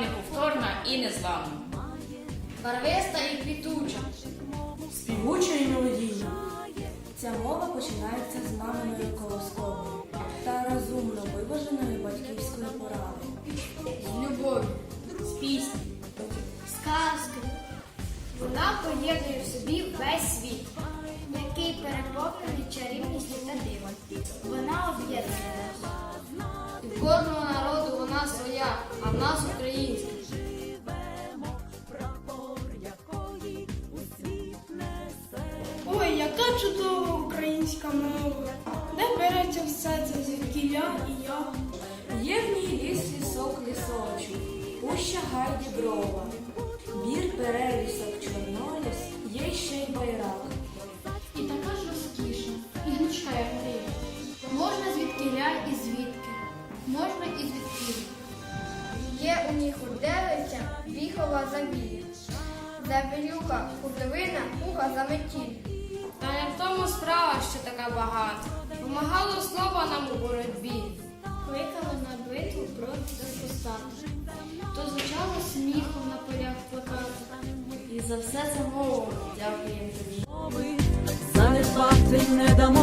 неповторна і незламна. Барвиста і квітуча, співуча і мелодійна. Ця мова починається з маминою колосковою та розумно виваженої батьківської поради. З любов'ю, з пісні, з казки. Вона поєднує в собі весь світ, який переповнений чарівністю та дивом. Вона об'єднує нас. Яка чудова українська мова. Де береться все це звідкіля і я. Є в ній ліс, лісок, лісочок, пуща гай діброва, бір перелісок, чорноліс, є ще й байрак. І така ж розкішна, і гнучка, як мрія. Можна звідкіля і звідки, можна і звідки. Є у них урделиця, віхова завія. Забелюка, худовина, пуха заметіль. Тому справа, що така багата. Помагало слово нам у боротьбі. Кликали на битву проти супостата. То звучало сміхом на полях плакати. І за все це мову дякуємо тобі. Занедбати не дамо